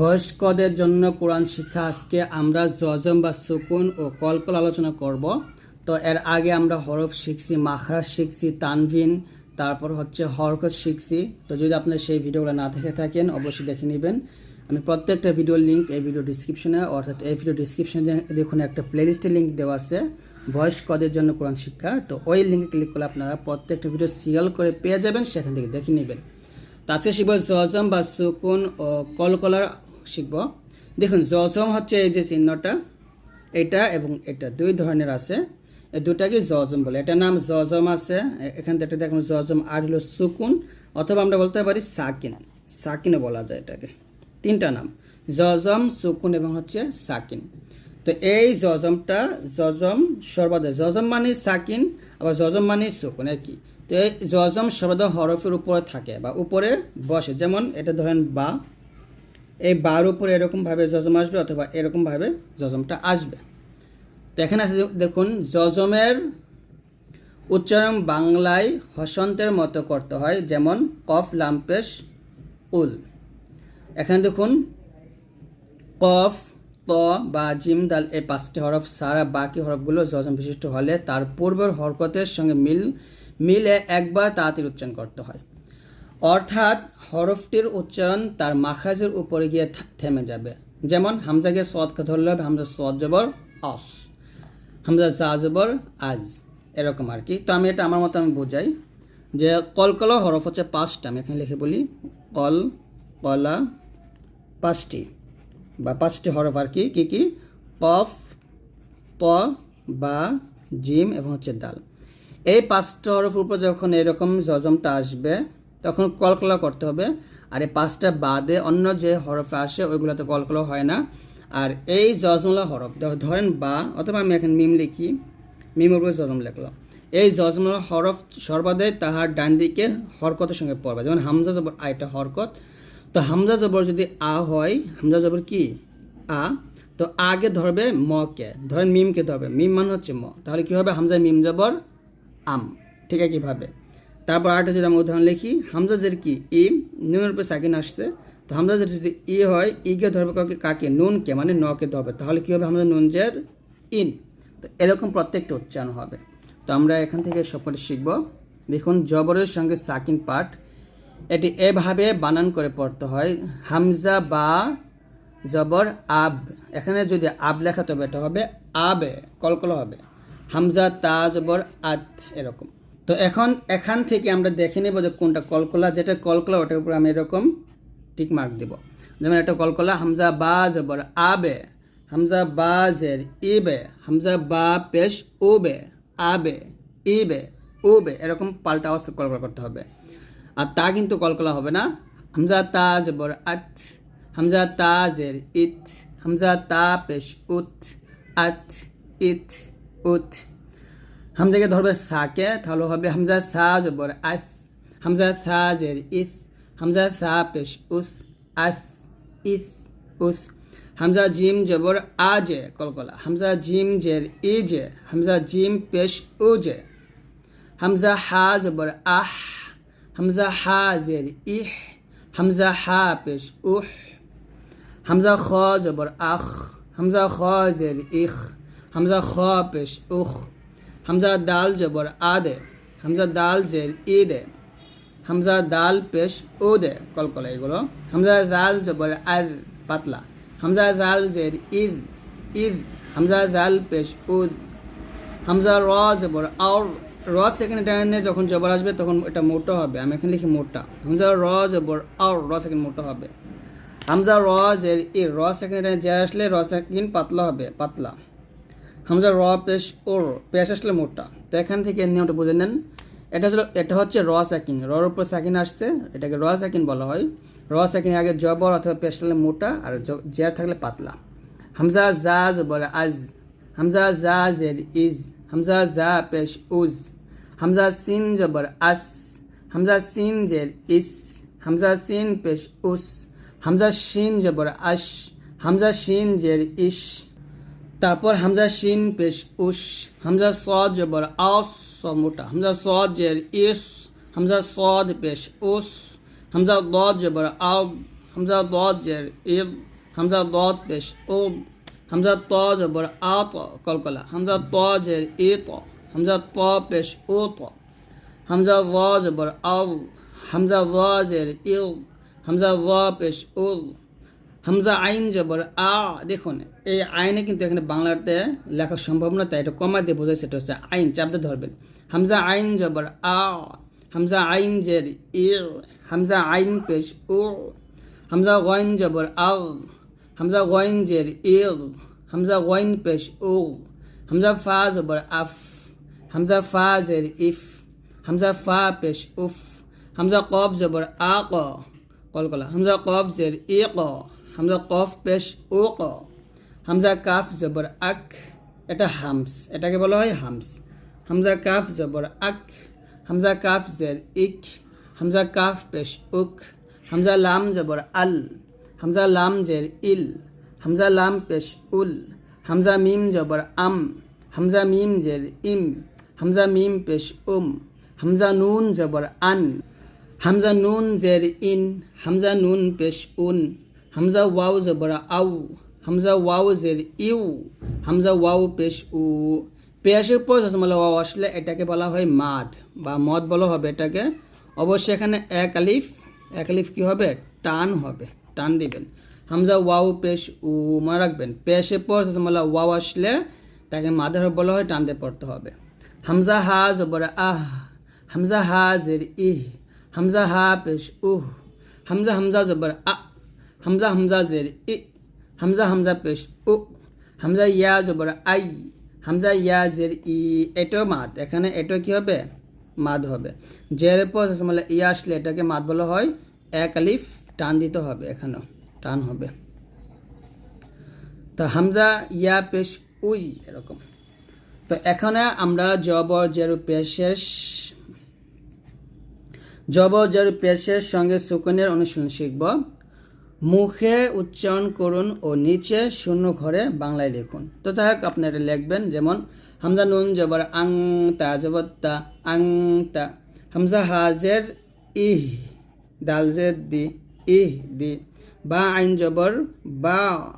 বয়স্কদের জন্য কোরআন শিক্ষা আজকে আমরা জজম বা সুকুন ও কলকল আলোচনা করব। তো এর আগে আমরা হরফ শিখছি, মাখরাজ শিখছি, তানভিন, তারপর হচ্ছে হরকত শিখছি। তো যদি আপনার সেই ভিডিওগুলো না দেখে থাকেন, অবশ্যই দেখে নেবেন। আমি প্রত্যেকটা ভিডিওর লিঙ্ক এই ভিডিও ডিসক্রিপশনে অর্থাৎ এই ভিডিও ডিসক্রিপশনে দেখুন, একটা প্লেলিস্টের লিঙ্ক দেওয়া আছে, বয়স্কদের জন্য কোরআন শিক্ষা। তো ওই লিঙ্কে ক্লিক করলে আপনারা প্রত্যেকটা ভিডিও সিরিয়াল করে পেয়ে যাবেন, সেখান থেকে দেখে নেবেন। তাতে শিব জজম বা সুকুন ও কলকলার শিখব। দেখুন জজম হচ্ছে এই যে চিহ্নটা, এটা এবং এটা, দুই ধরনের আছে। দুটাকে জজম বলে। এটার নাম জজম আছে। এখান থেকে দেখুন জজম আর হলো সুকুন, অথবা আমরা বলতে পারি সাকিন। সাকিনও বলা যায় এটাকে। তিনটা নাম। জজম সুকুন এবং হচ্ছে সাকিন। তো এই জজমটা জজম সর্বদা জজম মানে সাকিন, আবার জজম মানে সুকুন একই তো এই জজম সর্বদা হরফের উপরে থাকে বা উপরে বসে। যেমন এটা ধরেন বা এই বার উপরে এরকমভাবে জজম আসবে অথবা এরকমভাবে জজমটা আসবে। তো এখানে আছে দেখুন জজমের উচ্চারণ বাংলায় হসন্তের মতো করতে হয়, যেমন কফ লাম্পেশ উল। এখানে দেখুন, কফ, ত বা জিম দাল এই পাঁচটি হরফ সারা বাকি হরফগুলো যজন বিশিষ্ট হলে তার পূর্বের হরকতের সঙ্গে মিল, মিলে একবার তাড়াতাড়ি উচ্চারণ করতে হয়। অর্থাৎ হরফটির উচ্চারণ তার মাখরাজের উপরে গিয়ে থেমে যাবে। যেমন হামজাকে সদকে ধরলে হবে, হামজা সদ জবর অস হামজা জা জবর, আজ। এরকম আর কি। তো আমি এটা আমার মতো আমি বোঝাই যে কলকলা হরফ হচ্ছে পাঁচটা। আমি এখানে লিখে বলি, কল কলা পাঁচটি। বা পাঁচটি হরফ আর কি, কী কী? কফ, ত, বা, জিম এবং হচ্ছে দাল। এই পাঁচটা হরফের উপর যখন এরকম জজমটা আসবে তখন কলকলা করতে হবে। আর এই পাঁচটা বাদে অন্য যে হরফ আসে, ওইগুলোতে কলকলা হয় না। আর এই জজমলা হরফ ধরেন বা, অথবা আমি এখন মিম লিখি। মিমের উপরে জজম লিখলাম এই জজমলা হরফ সর্বাদাই তাহার ডান দিকে হরকতের সঙ্গে পড়বে। যেমন হামজা জবর, আ এটা হরকত। তো হামজা জবর যদি আ হয়, হামজা জবর কি? আ। তো আগে ধরবে মকে। ধরেন মিমকে ধরবে। মিম মানে হচ্ছে ম। তাহলে কি হবে? হামজা মিম জবর আম। ঠিক আছে কীভাবে তারপর আরেকটা যদি আমি উদাহরণ লিখি, হামজা জের কি? ই, নুনের উপরে সাকিন আসছে। তো হামজা জের যদি ই হয় ইকে ধরবে কাকে? কাকে নুনকে মানে নকে ধরবে। তাহলে কি হবে? হামজা নুন জের ইন। তো এরকম প্রত্যেকটা উচ্চারণ হবে। তো আমরা এখান থেকে সকলে শিখব। দেখুন, জবরের সঙ্গে সাকিন পাঠ। এটি এভাবে বানান করে পড়তে হয়। হামজা বা জবর আব। এখানে যদি আব লেখা, তবে এটা হবে আবে, কলকল হবে। হামজা, তা, জবর, আত, এরকম। তো এখন এখান থেকে আমরা দেখে নেব যে কোনটা কলকলা, যেটা কলকলা ওটার উপর আমি এরকম টিক মার্ক দেব। যেমন একটা কলকলা, হামজা বা জবর আবে হামজা বা জের ইবে হামজা বা পেশ উবে আবে ইবে উবে এরকম পাল্টা অবস্থা কলকলা করতে হবে। আর তা কিন্তু কলকলা হবে না। হামজা তা জবর, আত, হামজা তা জের, ইত, হামজা তা পেশ, উত, আত, ইত, উত হামজাকে ধরবে সাকে, তাহলে হবে হামজা সা জবর আস, হামজা সা জের ইস, হামজা সা পেশ উস, আস, ইস, উস, হামজা জিম জবর আজে, কলকলা, হামজা জিম জের ইজে, হামজা জিম পেশ উজে, হামজা হা জবর আহ, হামজা হা জের ইহ, হামজা হা পেশ উহ, হামজা খ জবর আখ, হামজা খ জের ইখ, হামজা খ পেশ উখ হামজা দাল জবর আদে, হামজা দাল জের ইদে হামজা দাল পেশ উদে কলকলা এগুলো, হামজা দাল জবর আর পাতলা, হামজা দাল জের ইদ ইদ হামজা দাল পেশ উদ, হামজা র জবর আর র সেকেন্ড টাইনে যখন জবর আসবে তখন এটা মোটা হবে, আমি এখানে লিখি মোটা, হামজা র জবর আর র সেকেন্ড মোটা হবে, হামজা র জের ই, র সেকেন্ড টাইনে যে আসলে র সেকেন্ড পাতলা হবে, পাতলা। হামজা র পেশ ওর পেশ আসলে মোটা তো এখান থেকে নিয়মটা বুঝে নেন। এটা হলো, এটা হচ্ছে র সাকিন। রর উপর সাকিন আসছে, এটাকে র সাকিন বলা হয়। র সাকিন আগে জবর অথবা পেশ থাকলে মোটা, আর জের থাকলে পাতলা। হামজা জা জবর আজ। হামজা জা জের ইজ। হামজা জা পেশ উজ। হামজা সিন জবর আস। হামজা সিন জের ইস। হামজা সিন পেশ উস। হামজা শিন জবর আশ। হামজা শিন জের ইশ। তারপর হামজা শিন পেশ উস, হামজা সদ জবর আস স মোটা, হামজা সদ জের ইস, হামজা সদ পেশ উস, হামজা দদ জবর আব হামজা দদ জের ইদ হামজা দদ পেশ উদ হামজা ত জবর আত কলকলা, হামজা ত জের ইত, হামজা ত পেশ উত, হামজা র জবর আল হামজা র জের ইল, হামজা র পেশ উল, হামজা আইন জবর আ, দেখুন। এই আইনে কিন্তু এখানে বাংলাতে লেখা সম্ভব না, তাই এটা কমা দিয়ে বোঝায়, সেটা হচ্ছে আইন চাপতে ধরবেন। হামজা আইন জবর আ, হামজা আইন জের ই, হামজা আইন পেশ উ, হামজা গইন জবর আগ হামজা গইন জের ইগ হামজা গইন পেশ উ, হামজা ফা জবর আফ, হামজা ফা জের ইফ, হামজা ফা পেশ উফ, হামজা কফ জবর আ ক কলকলা হামজা কফ জের ই ক, হামজা কফ পেশ ও ক। হামজা কাফ জবর আক, এটা হামস, এটাকে বলা হয় হামস। হামজা কাফ জবর আক, হামজা কাফ জের ইক, হামজা কাফ পেশ উক, হামজা লাম জবর আল, হামজা লাম জের ইল, হামজা লাম পেশ উল, হামজা মিম জবর আম, হামজা মিম জের ইম, হামজা মিম পেশ উম, হামজা নুন জবর আন, হামজা নুন জের ইন, হামজা নুন পেশ উন, হামজা ওয়াও জবর আউ হামজা ওয়াও জের ইউ, হামজা ওয়াও পেশ উ। পেশের পর রসমালা ওয়াও আসলে এটাকে বলা হয় মাদ বা মদ বলা হবে এটাকে। অবশ্যই এখানে এক আলিফ এক আলিফ কী হবে? টান হবে, টান দিবেন। হামজা ওয়াও পেশ উ, মনে রাখবেন। পেশের পর রসমালা ওয়াও আসলে তাকে মাদের বলা হয়, টান দিয়ে পড়তে হবে। হামজা হা জবর আহ, হামজা হা জের ইহ, হামজা হা পেশ উহ, হামজা হামজা জবর আ, হামজা হামজা জের ই। হামজা হামজা পেশ উ হামজা ইয়া জবর আই হামজা ইয়া জের ই এটাও মাত এখানে এটা কি হবে? মাদ হবে। জের পর ইয়া আসলে এটাকে মাদ বলা হয়। এক আলিফ, টান দিতে হবে এখানেও টান হবে। তো হামজা ইয়া পেশ উই, এরকম। তো এখানে আমরা জবর, জেরু পেশের জবর, জেরু পেশের সঙ্গে সুকনের অনুশীলন শিখব। মুখে উচ্চারণ করুন ও নিচে শূন্য ঘরে বাংলায় লিখুন। তো যাই হোক আপনারা লিখবেন, যেমন, হামজা নুন জবর আং তা, জবর তা, আং তা। হামজা হাজের ইহ, দাল দি, ইহ দি। বা আইন জবর, বা,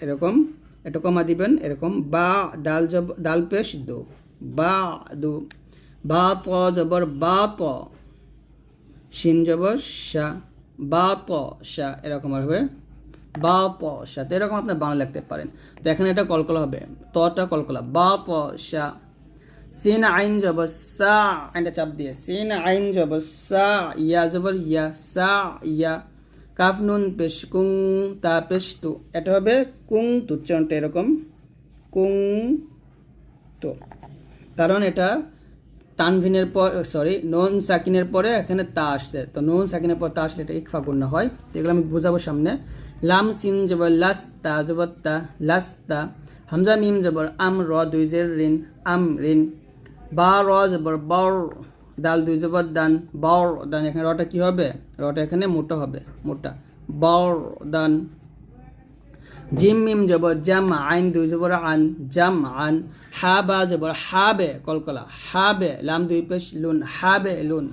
এরকম, এটা কমা দিবেন, এরকম, বা ডাল জব ডাল পেশ দু, বা দু। বা ত জবর, বা ত। শিন জবর শা বা ত শা এরকম হবে। বা ত শা তো এরকম আপনি বাংলা লিখতে পারেন। তো এখানে এটা কলকলা হবে। তটা কলকলা। বা ত শা সিন আইন জবর সা, আইনটা চাপ দিয়ে। সিন আইন জবর সা, ইয়া জবর ইয়া, সা, ইয়া। কাফ নুন পেশ কুং, তা পেশ তু। এটা হবে কুং তুচ্চারণটা এরকম। কুং তো। কারণ এটা তানভিনের পর সরি নন সাকিনের পরে এখানে তা আসছে। তো নন সাকিনের পর তা আসলে এটা ইকফা গুণ হয়। তো এগুলো আমি বুঝাবো সামনে। লাম সিন জবর লাস তা জবর তা লাস তা হামজা মিম জবর আম র দুই জের রিন, আম রিন। বা র জবর বর, দাল দুই জবর দান, বর দান। এখানে রটা কি হবে? রটা এখানে মোটা হবে, মোটা। বর দান। জিম মিম জবর জাম, আইন দুই জবর আন, জাম আন হা বা জবর হাবে, কলকলা, হাবে, লাম দুই পেশ লুন, হাবে লুন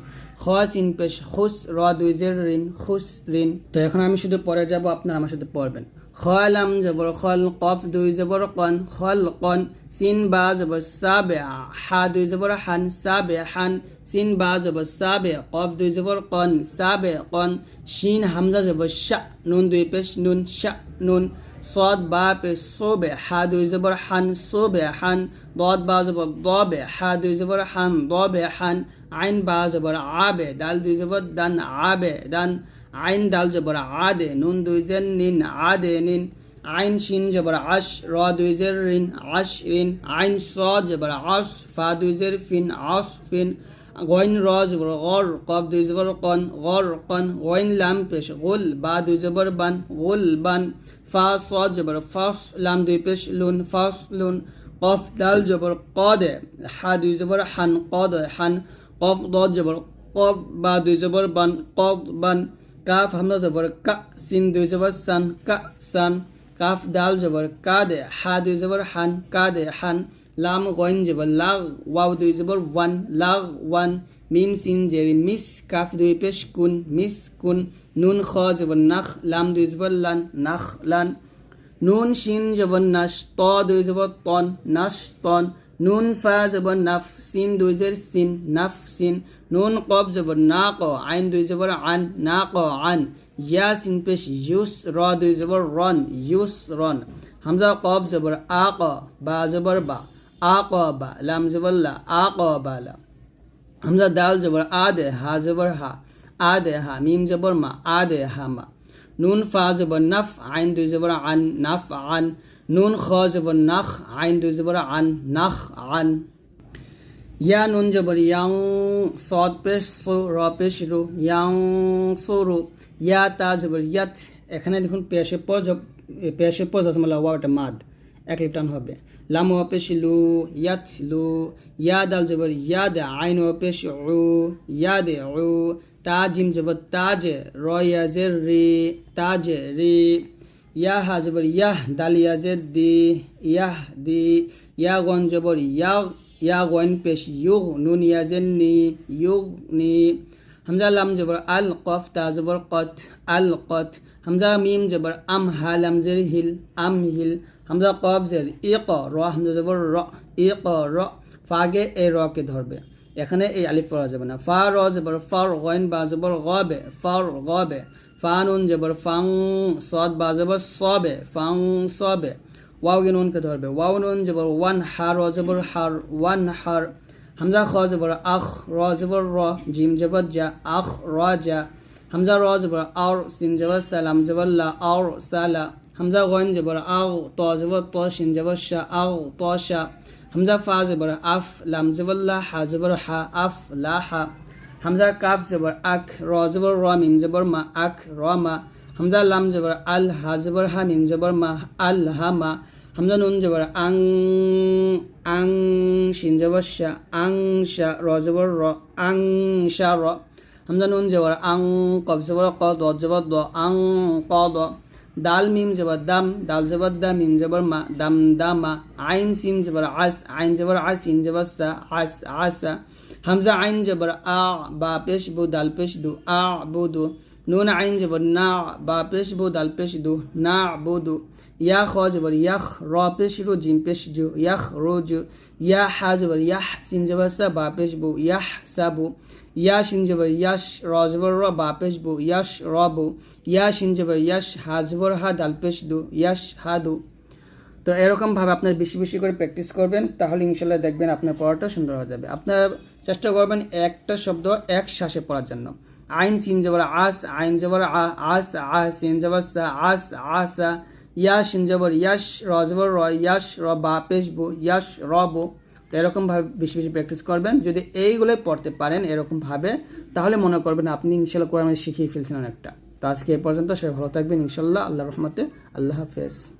খস ইন পেশ খুস, র দুই জের রিন খুস রিন তো এখন আমি শুধু পরে যাব, আপনারা আমার সাথে পড়বেন। খলাম জবর খল কফ দুই জবর কন খল কন সিন বা জবর সাবে হা দুই জবর হান, সাবে হান সিন বা জবর সাবে, কফ দুই জবর কন, সাবে কন, শিন, হামজা জবর শা, নুন দুই পেশ নুন, শা, নুন صاد با به صوب حد و زبر حن صوب حن ضاد با زبر ضاب حد و زبر حن ضاب حن عين با زبر عاب دال دو زبر دن عاب دن عين دال زبر عاد نون دو زن نين عاد نين عين شين زبر عش را دو زر رين عش رين عين صاد زبر عص فا دو زر فين عص فين غين را زبر غر قاف دو زبر قن غر قن غين لام پیش غل با دو زبر بن غل بن ফা সদ জবর, ফাস, লাম দুই পেশ, লুন, ফাস, লুন, কফ, দাল জবর, কদ, হা দুই জবর, হান, কদ, হান, কফ, দদ জবর, কদ, বা দুই জবর, বান, কদ, বান, কাফ, হামজা জবর, কা, সিন দুই জবর, সান, কা, সান, কাফ, দাল জবর দে হা দুই জবর, হান দে হান, লাম, গইন জবর, লাগ, ওয়াও দুই জবর, ওয়ান, লাগ, ওয়ান মিম সিন জের মিস কাফ দুই পেশ কুন, মিস কুন, নুন খ জবর নাখ, লাম দুই জবর লান, নাখ লান। নুন শিন জবর নাস ত দুই জবর তন নাস তন। নুন ফা জবর নাফ, সিন দুই জের সিন, নাফ সিন। নুন কব জবর না ক, আইন দুই জবর আন, না ক, আন। ইয়া সিন পেশ ইউস, র দুই জবর রন, ইউস রন। হামজা কব জবর আ ক, বা জবর বা, আ ক বা, লাম জবর লা, আ ক বা লা। হামজা দাল জবর আ দে হা জবর হা আ দে হা মিম জবর মা আ দে হা মা নুন ফা জবর নফ আইন দুই জবর আন নাফ আন নুন খ জবর নখ আইন দুই জবর আন নখ আন ইয়া নুন জবর ইয়াং সদ পেশ সু র পেশ রু ইয়াং সু রু ইয়া তা জবর ইয়াত এখানে দেখুন পেশে প জব পেশে প জসমলা ওয়াটা মাদ এক লিপটান হবে। লাম ও পেশ লু ইয়াত লু ইয়া দাল জবর ইয়াদ আইন ও পেশ উ ইয়াদ উ তাজিম জবর, তাজ র ইয়াজের রি তাজ রি ইয়া হা জবর, ইয়াহ দাল ইয়াজের দি ইয়াহ দি ইয়া গন জবর ইয়া ইয়া গন পেশ ইউগ নুন ইয়াজের নি ইউগ নি, হামজা লাম জবর, আল কফ তা জবর, কত, আল কত, হামজা মিম জবর, আম হা লাম জের হিল, আম হিল হামজা কফ জের ইক, র, হামজা জবর, র, ইক, র ফাগে এ, র, কে ধরবে। এখানে এই আলিফ পড়া যাবে না। ফা, র জবর ফর গইন বা জবর, গবে ফর গবে। ফানুন জবর, ফাং সদ, বা জবর, সবে, ফাং সবে। ওয়াও কে নুন কে ধরবে। ওয়াও, নুন জবর, ওয়ান হার র জবর হার ওয়ান হার হামজা খ জবর, আখ, র জবর, র। জিম জবর যা আখ, র যা হামজা র জবর আউর সিন জবর, সালাম জবর, লা আউর সালা। হামজা গইন জবর আউ ত জবর ত শিন জবর শা আউ ত শা হামজা ফা জবর আফ লাম জবর লা হা জবর হা আফ লা হা হামজা কাফ জবর আখ র জবর র মিম জবর মা আখ র মা হামজা লাম জবর আল হা জবর হা মিম জবর মা আল হা মা হামজা নুন জবর আং আং শিন জবর শা আং শা র জবর র আং শা র হামজা নুন জবর আং কব জবর ক দ জবর দ আং ক দ দাল মিম জবর দাম, দাল জবর দা, মিম জবর মা, দাম দামা আইন সিন জবর আস, আইন জবর আস সিন জবর সা, আস আসা হামজা আইন জবর আ, বা পেশ বু, দাল পেশ দু, আ, বু দু। নুন আইন জবর না, বা পেশ বু, দাল পেশ দু, না, বু দু। ইয়া খ জবর ইয়াখ, র পেশ রু, জিম পেশ জু, ইয়াখ রো জু। ইয়া হা জবর ইয়াহ, সিন জবর সা, বা পেশ বু, ইয়াহ সাবু ইয়া শিন জবর ইয়াশ র জবর র বা পেশ বু ইয়াশ র বু ইয়া শিন ইয়াশ হা জবর হা দাল পেশ দু ইয়াশ হা দু তো এরকমভাবে আপনার বেশি বেশি করে প্র্যাকটিস করবেন, তাহলে ইনশাল্লাহ দেখবেন আপনার পড়াটা সুন্দর হয়ে যাবে। আপনারা চেষ্টা করবেন একটা শব্দ এক শ্বাসে পড়ার জন্য। আইন সিন আস, আইন জবর আস আ সিন সা, আস আসা ইয়া সিন জবর, ইয়াশ র জবর র, ইয়াশ র বা পেশ বু, ইয়াশ বু। তো এরকমভাবে বেশি বেশি প্র্যাকটিস করবেন। যদি এইগুলোই পড়তে পারেন এরকমভাবে, তাহলে মনে করবেন আপনি ইনশাল্লাহ কোরআন শিখিয়ে ফেলছেন অনেকটা। তো আজকে এ পর্যন্ত সে ভালো থাকবেন, ইনশাল্লাহ। আল্লাহ রহমতে, আল্লাহ হাফেজ।